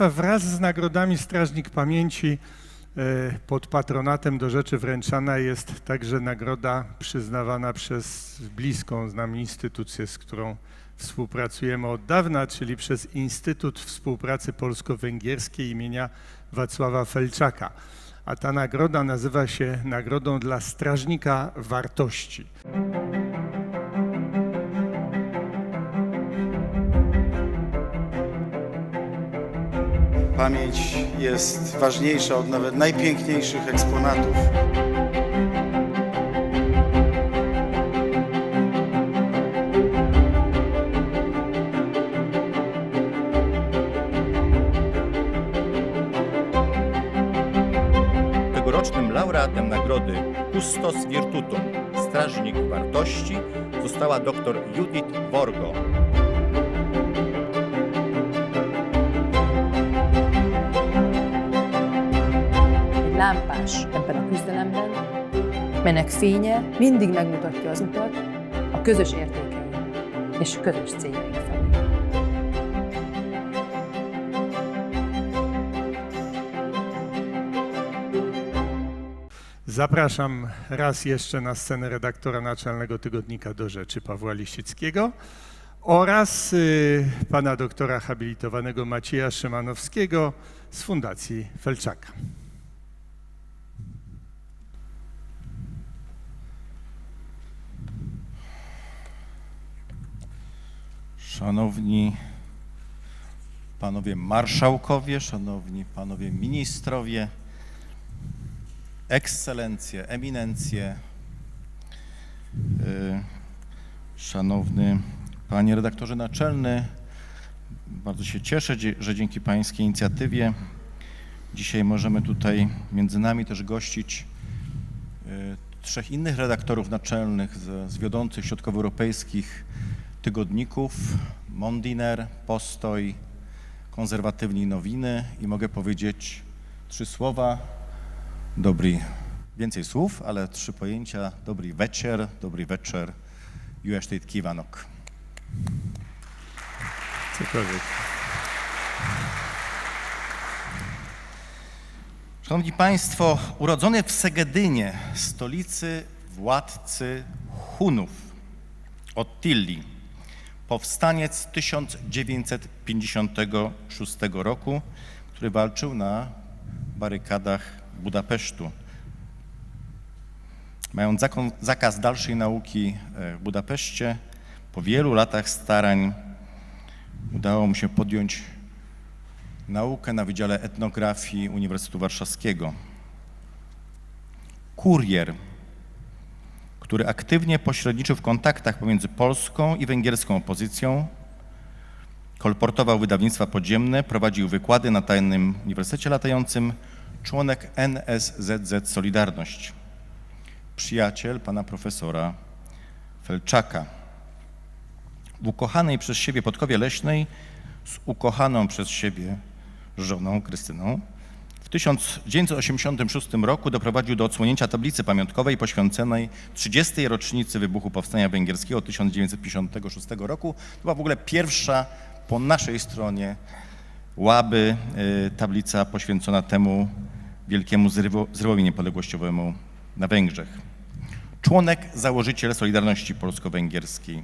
Wraz z nagrodami Strażnik Pamięci e, pod patronatem do rzeczy wręczana jest także nagroda przyznawana przez bliską z nami instytucję, z którą współpracujemy od dawna, czyli przez Instytut Współpracy Polsko-Węgierskiej imienia Wacława Felczaka. A ta nagroda nazywa się Nagrodą dla Strażnika Wartości. Pamięć jest ważniejsza od nawet najpiękniejszych eksponatów. Tegorocznym laureatem nagrody Custos Virtutum Strażnik Wartości została dr Judith Worgo. Lámpás ebben a küzdelemben, melynek fénye mindig megmutatja az utat a közös értékeink és közös céljaink felé. Zapraszam raz jeszcze na scenę redaktora naczelnego tygodnika do rzeczy Pawła Liścickiego oraz y, pana doktora habilitowanego Macieja Szymanowskiego z Fundacji Felczaka. Szanowni panowie marszałkowie, szanowni panowie ministrowie, ekscelencje, eminencje, y, szanowny panie redaktorze naczelny, bardzo się cieszę, że dzięki pańskiej inicjatywie dzisiaj możemy tutaj między nami też gościć y, trzech innych redaktorów naczelnych z, z wiodących środkowoeuropejskich tygodników Mondiner, Postoj, Konserwatywni Nowiny i mogę powiedzieć trzy słowa. Dobry, więcej słów, ale trzy pojęcia. Dobry wieczór, dobry wieczór, Juesztyt Kiwanok. Cokolwiek. Szanowni Państwo, urodzony w Segedynie, stolicy władcy Hunów, Ottilli, powstaniec 1956 roku, który walczył na barykadach Budapesztu. Mając zakaz dalszej nauki e, w Budapeszcie, po wielu latach starań udało mu się podjąć naukę na Wydziale Etnografii Uniwersytetu Warszawskiego. Kurier, który aktywnie pośredniczył w kontaktach pomiędzy polską i węgierską opozycją, kolportował wydawnictwa podziemne, prowadził wykłady na tajnym Uniwersytecie Latającym, członek NSZZ Solidarność, przyjaciel pana profesora Felczaka. W ukochanej przez siebie Podkowie Leśnej z ukochaną przez siebie żoną Krystyną w 1986 roku doprowadził do odsłonięcia tablicy pamiątkowej poświęconej 30. rocznicy wybuchu Powstania Węgierskiego 1956 roku. To była w ogóle pierwsza po naszej stronie łaby y, tablica poświęcona temu wielkiemu zrywo, zrywowi niepodległościowemu na Węgrzech. Członek, założyciel Solidarności Polsko-Węgierskiej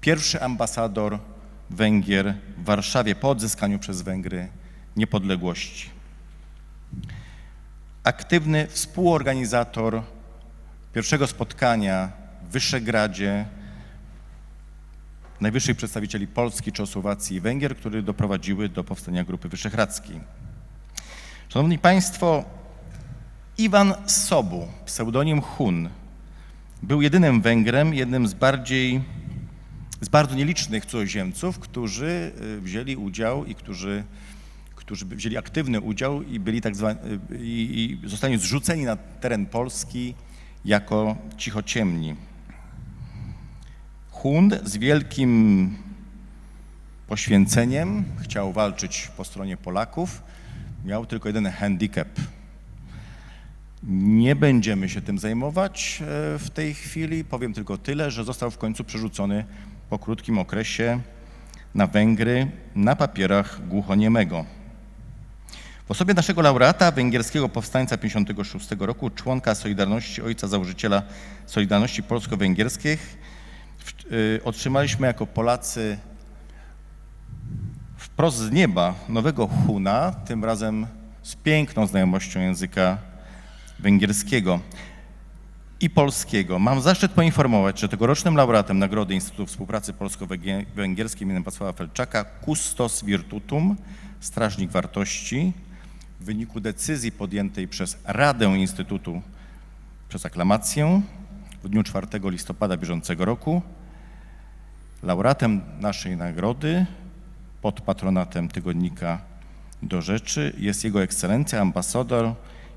pierwszy ambasador Węgier w Warszawie po odzyskaniu przez Węgry niepodległości. Aktywny współorganizator pierwszego spotkania w Wyszegradzie najwyższych przedstawicieli Polski, Czechosłowacji i Węgier, które doprowadziły do powstania Grupy Wyszehradzkiej. Szanowni Państwo, Iwan Sobu, pseudonim Hun, był jedynym Węgrem, jednym z bardziej z bardzo nielicznych cudzoziemców, którzy y, wzięli udział i którzy, którzy wzięli aktywny udział i byli tak zwani, i zostali zrzuceni na teren Polski jako cichociemni. Hund z wielkim poświęceniem chciał walczyć po stronie Polaków, miał tylko jeden handicap. Nie będziemy się tym zajmować e, w tej chwili. Powiem tylko tyle, że został w końcu przerzucony po krótkim okresie na Węgry na papierach głuchoniemego. Osobie naszego laureata, węgierskiego powstańca 56 roku, członka Solidarności, ojca założyciela Solidarności Polsko-Węgierskiej, w- y, otrzymaliśmy jako Polacy wprost z nieba nowego Huna, tym razem z piękną znajomością języka węgierskiego i polskiego. Mam zaszczyt poinformować, że tegorocznym laureatem Nagrody Instytutu Współpracy Polsko-Węgierskiej im. Wacława Felczaka Custos Virtutum, Strażnik Wartości, w wyniku decyzji podjętej przez Radę Instytutu przez aklamację w dniu 4 listopada bieżącego roku laureatem naszej nagrody pod patronatem tygodnika Do Rzeczy jest Jego Ekscelencja ambasador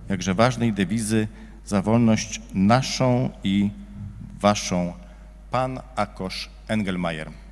jakże ważnej dewizy za wolność naszą i waszą, pan Akosz Engelmajer.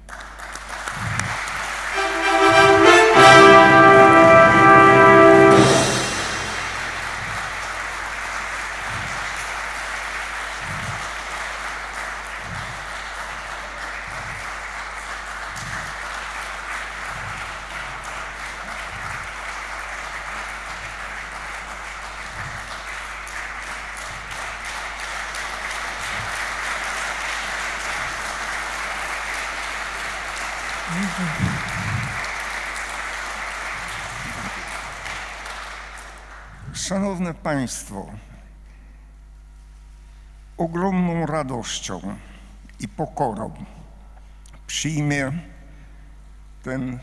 Szanowne Państwo, ogromną radością i pokorą przyjmę ten,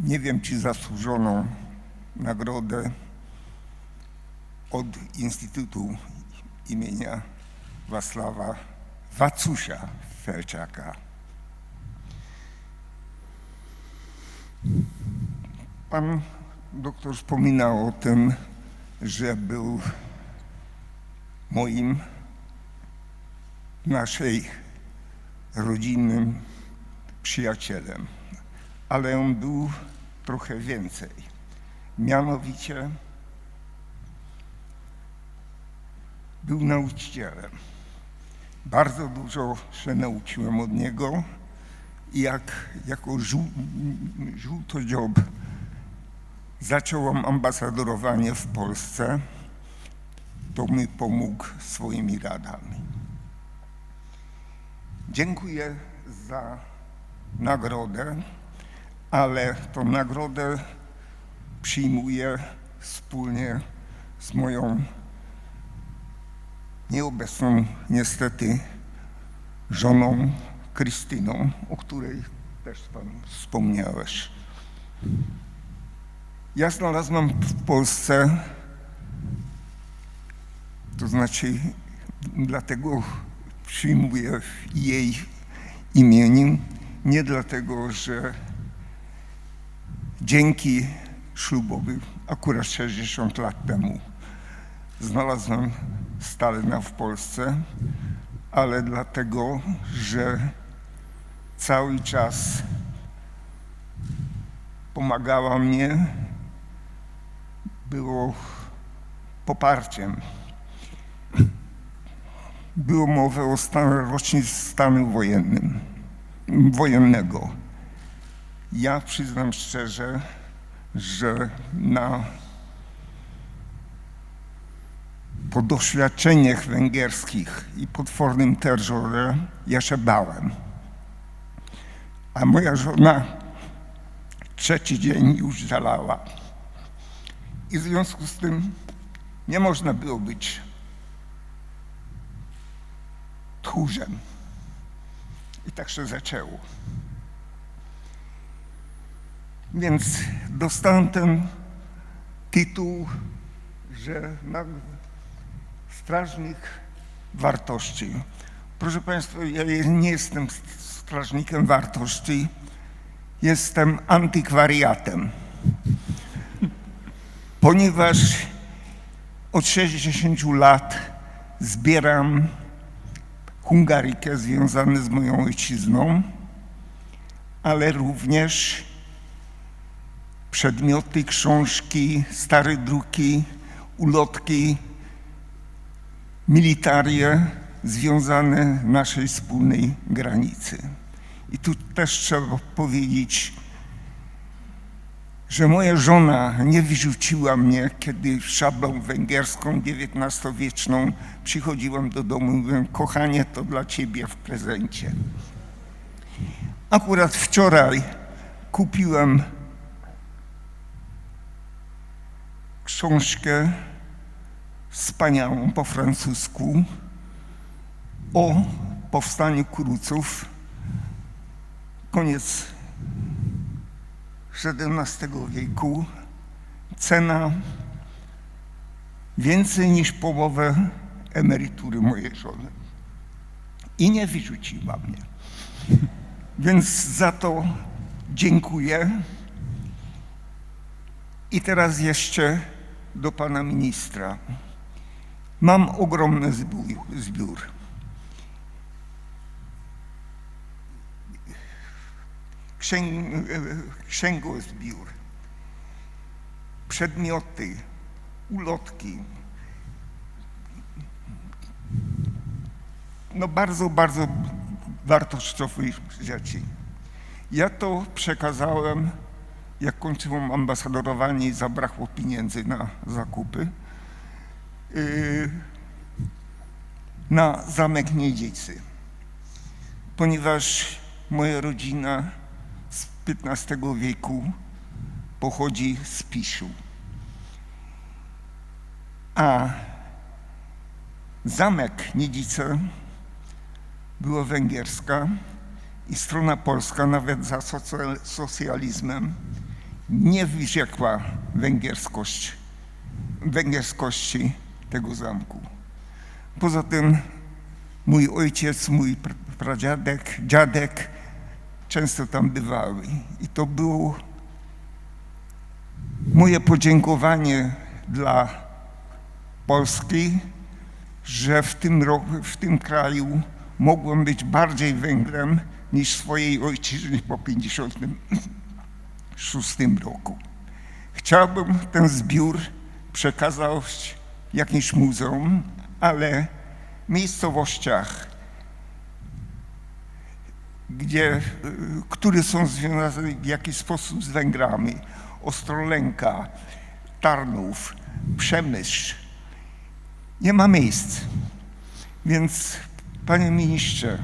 nie wiem czy zasłużoną nagrodę od Instytutu imienia Wacława Wacusia Felczaka. Pan doktor wspominał o tym, że był moim, naszej rodzinnym przyjacielem, ale on był trochę więcej. Mianowicie był nauczycielem. Bardzo dużo się nauczyłem od niego jak jako żół, żółtodziob zacząłem ambasadorowanie w Polsce, to mi pomógł swoimi radami. Dziękuję za nagrodę, ale tą nagrodę przyjmuję wspólnie z moją nieobecną niestety żoną Krystyną, o której też Pan wspomniałeś. Ja znalazłam w Polsce, to znaczy dlatego przyjmuję jej imieniem, nie dlatego, że dzięki ślubowi akurat 60 lat temu znalazłem Stalina w Polsce, ale dlatego, że cały czas pomagała mnie, było poparciem. Było mowy o stanie rocznicy stanu wojennym, wojennego. Ja przyznam szczerze, że na po doświadczeniach węgierskich i potwornym terrorze ja się bałem. A moja żona trzeci dzień już zalała. I w związku z tym nie można było być tchórzem. I tak się zaczęło. Więc dostałem ten tytuł, że na strażnik wartości. Proszę Państwa, ja nie jestem strażnikiem wartości, jestem antykwariatem. Ponieważ od 60 lat zbieram hungarikę związane z moją ojczyzną, ale również przedmioty, książki, stare druki, ulotki, militarie związane naszej wspólnej granicy. I tu też trzeba powiedzieć, że moja żona nie wyrzuciła mnie, kiedy szablą węgierską XIX-wieczną przychodziłam do domu i mówiłem, kochanie, to dla ciebie w prezencie. Akurat wczoraj kupiłem książkę wspaniałą po francusku o powstaniu Kuruców, koniec XVII wieku. Cena więcej niż połowę emerytury mojej żony. I nie wyrzuciła mnie. Więc za to dziękuję. I teraz jeszcze do pana ministra. Mam ogromny zbiór. Księg, księgozbiór, przedmioty, ulotki. No bardzo, bardzo wartościowych rzeczy. Ja to przekazałem, jak kończyłem ambasadorowanie i zabrakło pieniędzy na zakupy, yy, na Zamek Niedziecy. Ponieważ moja rodzina XV wieku pochodzi z Piszu. A zamek Niedzice była węgierska i strona polska nawet za socjal- socjalizmem nie wyrzekła węgierskość, węgierskości tego zamku. Poza tym mój ojciec, mój pr- pradziadek, dziadek często tam bywały. I to było moje podziękowanie dla Polski, że w tym, roku, w tym kraju mogłem być bardziej Węgrem niż swojej ojczyźnie po 56 roku. Chciałbym ten zbiór przekazać jakimś muzeum, ale w miejscowościach, gdzie, y, które są związane w jakiś sposób z Węgrami, Ostrołęka, Tarnów, Przemyśl, nie ma miejsc. Więc, panie ministrze,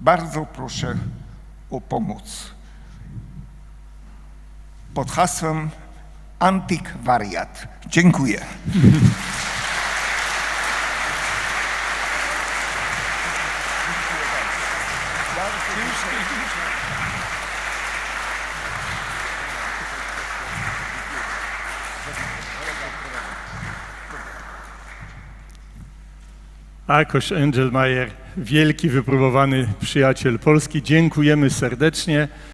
bardzo proszę o pomoc. Pod hasłem Antykwariat. Dziękuję. Akoś Engelmajer, wielki, wypróbowany przyjaciel Polski. Dziękujemy serdecznie.